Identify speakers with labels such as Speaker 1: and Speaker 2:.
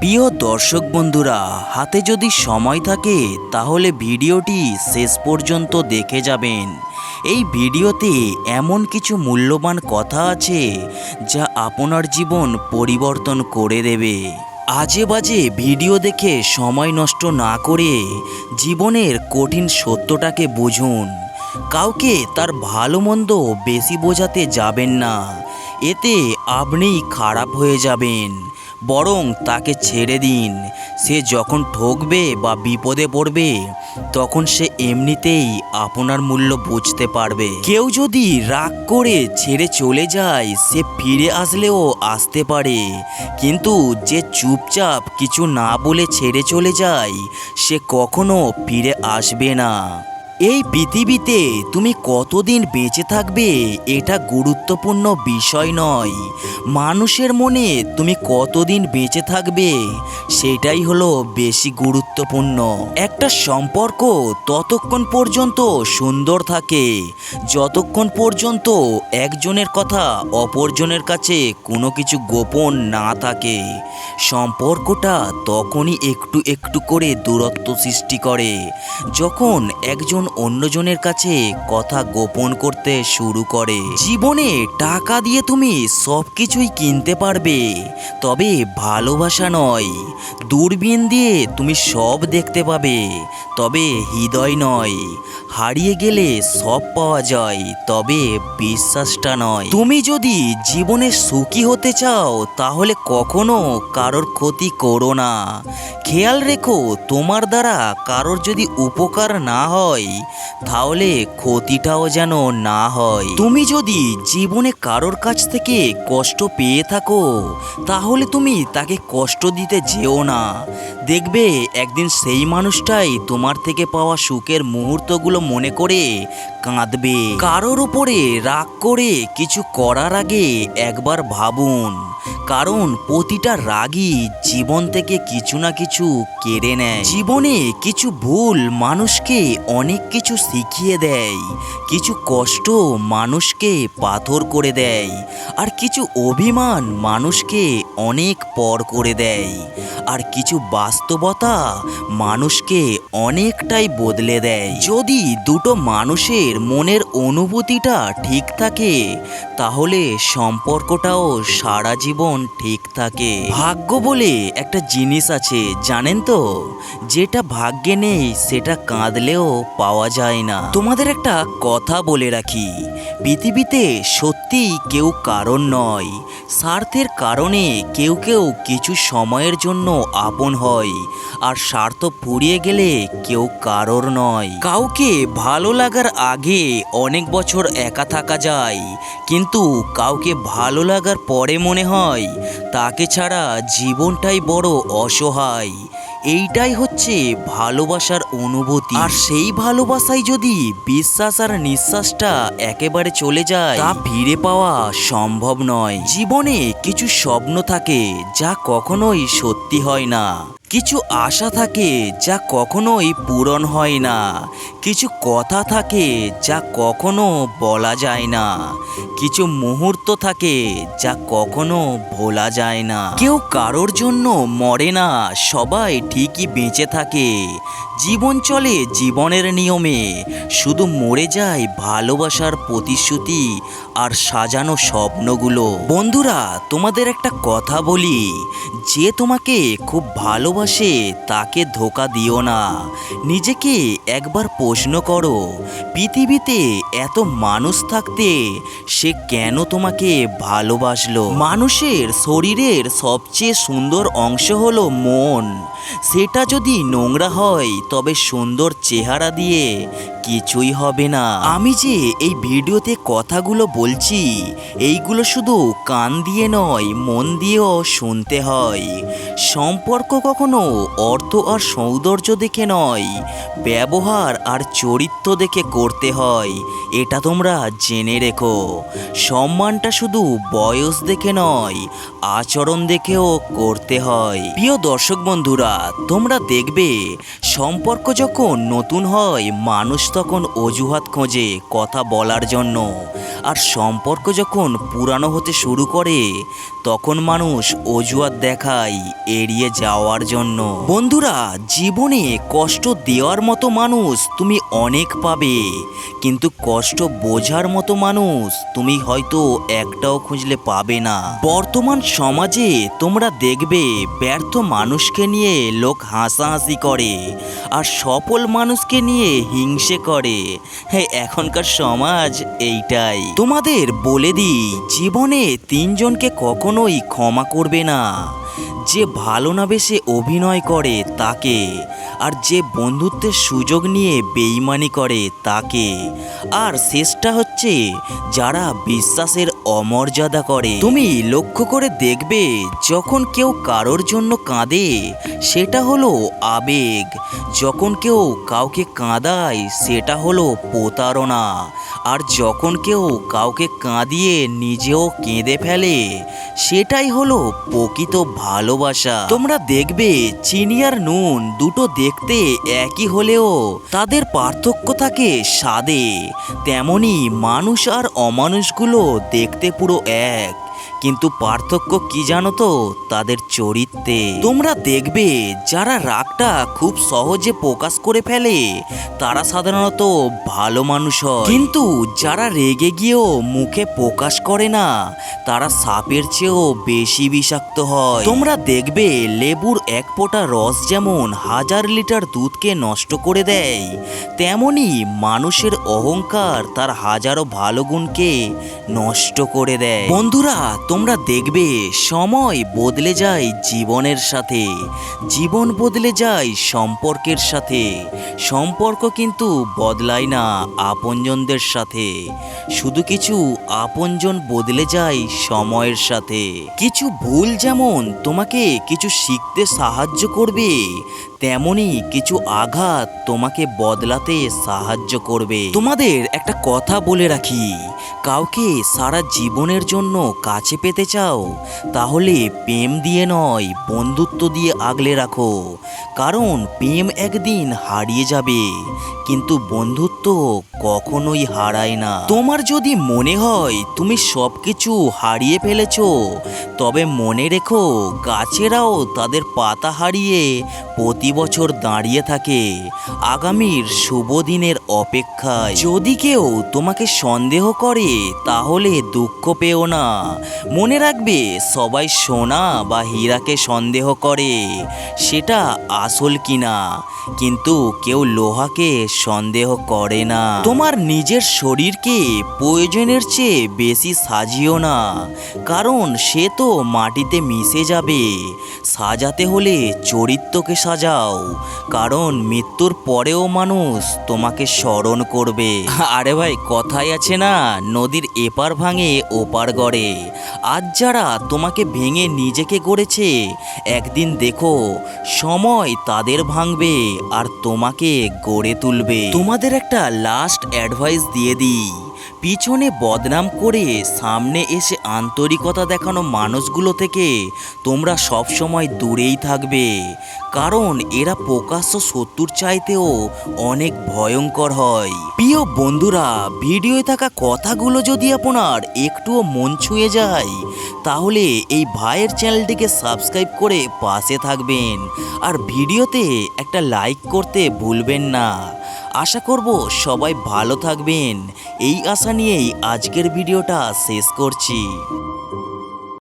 Speaker 1: প্রিয় দর্শক বন্ধুরা, হাতে যদি সময় থাকে, তাহলে ভিডিওটি শেষ পর্যন্ত দেখে যাবেন। এই ভিডিওতে এমন কিছু মূল্যবান কথা আছে, যা আপনার জীবন পরিবর্তন করে দেবে। আজে বাজে ভিডিও দেখে সময় নষ্ট না করে জীবনের কঠিন সত্যটাকে বুঝুন। কাউকে তার ভালো মন্দ বেশি বোঝাতে যাবেন না। এতে আপনিই খারাপ হয়ে যাবেন। বরং তাকে ছেড়ে দিন। সে যখন ঠকবে বা বিপদে পড়বে, তখন সে এমনিতেই আপনার মূল্য বুঝতে পারবে। কেউ যদি রাগ করে ছেড়ে চলে যায়, সে ফিরে আসলেও আসতে পারে। কিন্তু যে চুপচাপ কিছু না বলে ছেড়ে চলে যায়, সে কখনো ফিরে আসবে না। এই পৃথিবীতে তুমি কতদিন বেঁচে থাকবে এটা গুরুত্বপূর্ণ বিষয় নয়। মানুষের মনে তুমি কতদিন বেঁচে থাকবে সেটাই হলো বেশি গুরুত্বপূর্ণ। একটা সম্পর্ক ততক্ষণ পর্যন্ত সুন্দর থাকে, যতক্ষণ পর্যন্ত একজনের কথা অপরজনের কাছে কোনো কিছু গোপন না থাকে। সম্পর্কটা তখনই একটু একটু করে দূরত্ব সৃষ্টি করে, যখন একজন অন্যজনের কাছে কথা গোপন করতে শুরু করে। জীবনে টাকা দিয়ে তুমি সব কিছুই কিনতে পারবে, তবে ভালোবাসা নয়। দূরবীন দিয়ে তুমি সব দেখতে পাবে, তবে হৃদয় নয়। হারিয়ে গেলে সব পাওয়া যায়, তবে বিশ্বাসটা নয়। তুমি যদি জীবনে সুখী হতে চাও, তাহলে কখনো কারোর ক্ষতি করো না। খেয়াল রেখো, তোমার দ্বারা কারোর যদি উপকার না হয় তাহলে ক্ষতিটাও যেন না হয়। তুমি যদি জীবনে কারোর কাছ থেকে কষ্ট পেয়ে থাকো, তাহলে তুমি তাকে কষ্ট দিতে যেও না। দেখবে একদিন সেই মানুষটাই তোমার থেকে পাওয়া সুখের মুহূর্তগুলো মনে করে কাঁদবে। কারোর উপরে রাগ করে কিছু করার আগে একবার ভাবুন, কারণ প্রতিটা রাগই জীবন থেকে কিছু না কিছু কেড়ে নেয়। জীবনে কিছু ভুল মানুষকে অনেক কিছু শিখিয়ে দেয়, কিছু কষ্ট মানুষকে পাথর করে দেয়, আর কিছু অভিমান মানুষকে অনেক পর করে দেয়, আর কিছু বাস্তবতা মানুষকে অনেকটাই বদলে দেয়। যদি দুটো মানুষের মনের অনুভূতিটা ঠিক থাকে, তাহলে সম্পর্কটাও সারা জীবন ঠিক থাকে। ভাগ্য বলে একটা জিনিস আছে, জানেন তো? যেটা ভাগ্যে নেই, সেটা কাঁদলেও পাওয়া যায় না। তোমাদের একটা কথা বলে রাখি, পৃথিবীতে সত্যিই কেউ কারণ নয়, স্বার্থের কারণে কেউ কেউ কিছু সময়ের জন্য আপন হয়, আর স্বার্থ ফুরিয়ে গেলে কেউ কারোর নয়। কাউকে ভালো লাগার আগে অনেক বছর একা থাকা যায়, কিন্তু কাউকে ভালো লাগার পরে মনে হয় তাকে ছাড়া জীবনটাই বড় অসহায়। এইটাই হচ্ছে ভালোবাসার অনুভূতি। আর সেই ভালোবাসায় যদি বিশ্বাস আর নিঃশ্বাসটা একেবারে চলে যায়, তা ফিরে পাওয়া সম্ভব নয়। জীবনে কিছু স্বপ্ন থাকে যা কখনোই সত্যি হয় না। কিছু আশা থাকে যা কখনোই পূরণ হয় না। কিছু কথা থাকে যা কখনো বলা যায় না। কিছু মুহূর্ত থাকে যা কখনো ভোলা যায় না। কেউ কারোর জন্য মরে না, সবাই ঠিকই বেঁচে থাকে। জীবন চলে জীবনের নিয়মে, শুধু মরে যায় ভালোবাসার প্রতিশ্রুতি আর সাজানো স্বপ্নগুলো। বন্ধুরা, তোমাদের একটা কথা বলি, যে তোমাকে খুব ভালোবাসে, তাকে ধোকা দিও না। নিজেকে একবার প্রশ্ন করো, পৃথিবীতে এত মানুষ থাকতে সে কেন তোমাকে ভালোবাসলো? মানুষের শরীরের সবচেয়ে সুন্দর অংশ হলো মন। সেটা যদি নোংরা হয়, তবে সুন্দর চেহারা দিয়ে কিছুই হবে না। আমি যে এই ভিডিওতে কথাগুলো বলছি, এইগুলো শুধু কান দিয়ে নয়, মন দিয়েও শুনতে হয়। সম্পর্ক কখনো অর্থ আর সৌন্দর্য দেখে নয়, ব্যবহার আর চরিত্র দেখে করতে হয়, এটা তোমরা জেনে রেখো। সম্মানটা শুধু বয়স দেখে নয়, আচরণ দেখেও করতে হয়। প্রিয় দর্শক বন্ধুরা, তোমরা দেখবে, সম্পর্ক যখন নতুন হয়, মানুষ তখন অজুহাত খোঁজে কথা বলার জন্য। আর সম্পর্ক যখন পুরানো হতে শুরু করে তখন মানুষ অজুহাত দেখায় এড়িয়ে যাওয়ার জন্য। বন্ধুরা, জীবনে কষ্ট দেওয়ার মতো মানুষ তুমি অনেক পাবে, কিন্তু কষ্ট বোঝার মতো মানুষ তুমি হয়তো একটাও খুঁজলে পাবে না। বর্তমান সমাজে তোমরা দেখবে ব্যর্থ মানুষকে নিয়ে লোক হাসাহাসি করে, আর সফল মানুষকে নিয়ে হিংসে করে। হ্যাঁ এখনকার সমাজ এইটাই। তোমাদের বলে দিই, জীবনে তিনজনকে কখনোই ক্ষমা করবে না। যে ভালো না বেশে অভিনয় করে তাকে, আর যে বন্ধুত্বের সুযোগ নিয়ে বেইমানি করে তাকে। আর শেষটা হচ্ছে যারা বিশ্বাসের অমর্যাদা করে। তুমি লক্ষ্য করে দেখবে, যখন কেউ কারোর জন্য কাঁদে, সেটা হলো আবেগ। যখন কেউ কাউকে কাঁদায়, সেটা হলো প্রতারণা। আর যখন কেউ কাউকে কাঁদিয়ে নিজেও কেঁদে ফেলে, সেটাই হলো প্রকৃত ভালোবাসা। তোমরা দেখবে চিনি আর নুন দুটো দেখতে একই হলেও তাদের পার্থক্য থাকে স্বাদে। তেমনি মানুষ আর অমানুষগুলো দেখতে পুরো এক। কিন্তু পার্থক্য কি জানো তো? তাদের চরিত্রে। তোমরা দেখবে, যারা রাগটা খুব সহজে প্রকাশ করে ফেলে, তারা সাধারণত ভালো মানুষ হয়। কিন্তু যারা রেগে গিয়েও মুখে প্রকাশ করে না, তারা সাপের চেয়েও বেশি বিষাক্ত হয়। তোমরা দেখবে, লেবুর এক ফোঁটা রস যেমন হাজার লিটার দুধকে নষ্ট করে দেয়, তেমনি মানুষের অহংকার তার হাজারো ভালো গুণকে নষ্ট করে দেয়। বন্ধুরা তোমরা দেখবে সময় বদলে যায় জীবনের সাথে, জীবন বদলে যায় সম্পর্কের সাথে। সম্পর্ক কিন্তু বদলায় না আপনজনদের সাথে। শুধু কিছু আপনজন বদলে যায় সময়ের সাথে। কিছু ভুল যেমন তোমাকে কিছু শিখতে সাহায্য করবে, তেমনি কিছু আঘাত তোমাকে বদলাতে সাহায্য করবে। তোমাদের একটা কথা বলে রাখি কাউকে সারা জীবনের জন্য কাছে পেতে চাও, তাহলে প্রেম দিয়ে নয়, বন্ধুত্ব দিয়ে আগলে রাখো। কারণ প্রেম একদিন হারিয়ে যাবে, কিন্তু বন্ধুত্ব কখনোই হারায় না। তোমার যদি মনে হয় তুমি সব কিছু হারিয়ে ফেলেছ, তবে মনে রেখো গাছেরাও তাদের পাতা হারিয়ে প্রতি বছর দাঁড়িয়ে থাকে। আগামীর শুভ দিনের অপেক্ষায় যদি কেউ তোমাকে সন্দেহ করে তাহলে দুঃখ পেও না। মনে রাখবে, সবাই সোনা বা হীরাকে সন্দেহ করে, সেটা আসল কিনা। কিন্তু কেউ লোহাকে সন্দেহ করে না। তোমার নিজের শরীরকে প্রয়োজনের চেয়ে বেশি সাজিও না, কারণ সে তো মাটিতে মিশে যাবে। সাজাতে হলে চরিত্রকে সাজাও, কারণ মৃত্যুর পরেও মানুষ তোমাকে স্মরণ করবে। আরে ভাই, কথাই আছে না নদীর এপার ভাঙে, ওপার গড়ে। আজ যারা তোমাকে ভেঙে নিজেকে গড়েছে, একদিন দেখো, সময় তাদের ভাঙবে আর তোমাকে গড়ে তুলবে। তোমাদের একটা লাস্ট অ্যাডভাইস দিয়ে দিই। পিছনে বদনাম করে সামনে এসে আন্তরিকতা দেখানো মানুষগুলো থেকে তোমরা সবসময় দূরেই থাকবে। কারণ এরা প্রকাশ্য শত্রুর চাইতেও অনেক ভয়ঙ্কর হয়। প্রিয় বন্ধুরা, ভিডিওয়ে থাকা কথাগুলো যদি আপনার একটুও মন ছুঁয়ে যায়, তাহলে এই ভাইয়ের চ্যানেলটিকে সাবস্ক্রাইব করে পাশে থাকবেন। আর ভিডিওতে একটা লাইক করতে ভুলবেন না। আশা করব সবাই ভালো থাকবেন। এই আশা নিয়েই আজকের ভিডিওটা শেষ করছি।